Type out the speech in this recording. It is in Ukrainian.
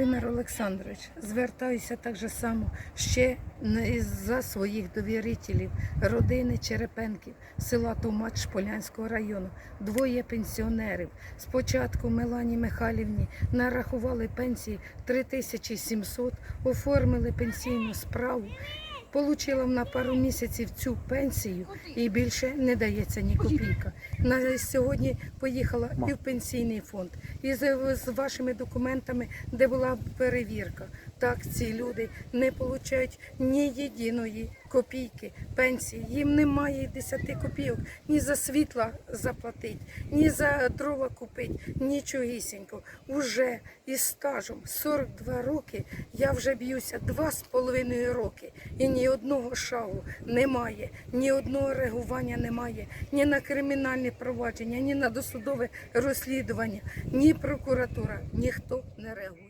Володимир Олександрович, звертаюся так же само ще за своїх довірителів, родини Черепенків, села Томач Полянського району. Двоє пенсіонерів. Спочатку Мелані Михайлівні нарахували пенсії 3700, оформили пенсійну справу. Получила на пару місяців цю пенсію і більше не дається ні копійка. На сьогодні поїхала і в пенсійний фонд, і з, з вашими документами, де була перевірка. Так ці люди не отримують ні єдиної копійки пенсії. Їм немає і 10 копійок ні за світла заплатити, ні за дрова купити, нічогісінько. Уже із стажем 42 роки я вже б'юся 2,5 роки. І ні одного шагу немає, ні одного реагування немає, ні на кримінальне провадження, ні на досудове розслідування, ні прокуратура, ніхто не реагує.